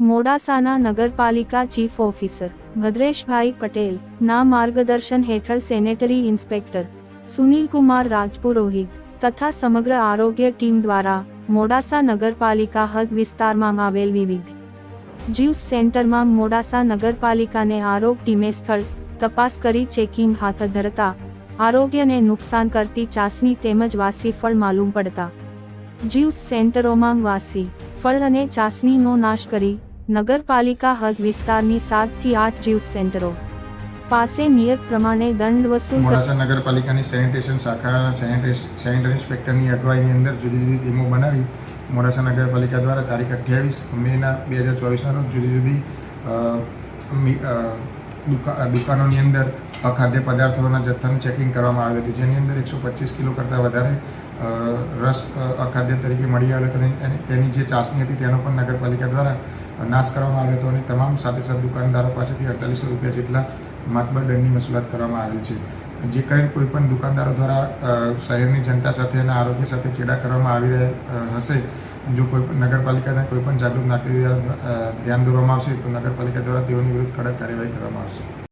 મોડાસાના નગરપાલિકા chief officer Bhadreshbhai Patel ના માર્ગદર્શન હેઠળ સેનેટરી ઇન્સ્પેક્ટર સુનિલકુમાર રાજપુરોહિત તથા સમગ્ર આરોગ્ય ટીમ દ્વારા મોડાસા નગરપાલિકા હદ વિસ્તારમાં આવેલ વિવિધ જ્યુસ સેન્ટરમાં મોડાસા નગરપાલિકાને આરોગ ટીમે સ્થળ તપાસ કરી ચેકિંગ હાથ ધરતા આરોગ્યને નુકસાન કરતી ચાસણી તેમજ વાસી ફળ માલુમ પડતા જ્યુસ સેન્ટરોમાં વાસી ફળ અને ચાસણીનો નાશ કરી નગરપાલિકા હદ વિસ્તારની સાતથી આઠ જીવ સેન્ટરો. પાસે નિયત પ્રમાણે દંડ વસૂલ મોડાસા નગરપાલિકાની સેનિટેશન સેનિટેશન સેનિટરી ઇન્સ્પેક્ટરની અગવાઈની અંદર જુદી જુદી ટીમો બનાવી મોડાસા નગરપાલિકા દ્વારા તારીખ અઠ્યાવીસ મેના બે હજાર ચોવીસના રોજ જુદી જુદી દુકાનોની અંદર અખાદ્ય પદાર્થોના જથ્થાનું ચેકિંગ કરવામાં આવ્યું હતું. જેની અંદર એકસો પચીસ કિલો કરતાં વધારે રસ અખાદ્ય તરીકે મળી આવેલો હતો. અને તેની જે ચાસણી હતી તેનો પણ નગરપાલિકા દ્વારા નાશ કરવામાં આવ્યો હતો. અને તમામ સાથે સાથ દુકાનદારો પાસેથી અડતાલીસો રૂપિયા જેટલા માતબર દંડની વસૂલાત કરવામાં આવેલ છે. જે કંઈ કોઈ પણ દુકાનદારો દ્વારા શહેરની જનતા સાથે અને આરોગ્ય સાથે ચેડા કરવામાં આવી રહ્યા હશે, જો કોઈ નગરપાલિકાના કોઈ પણ જાગૃત નાગરિક દ્વારા ધ્યાન દોરવામાં આવશે, તો નગરપાલિકા દ્વારા તેઓની વિરુદ્ધ કડક કાર્યવાહી કરવામાં આવશે.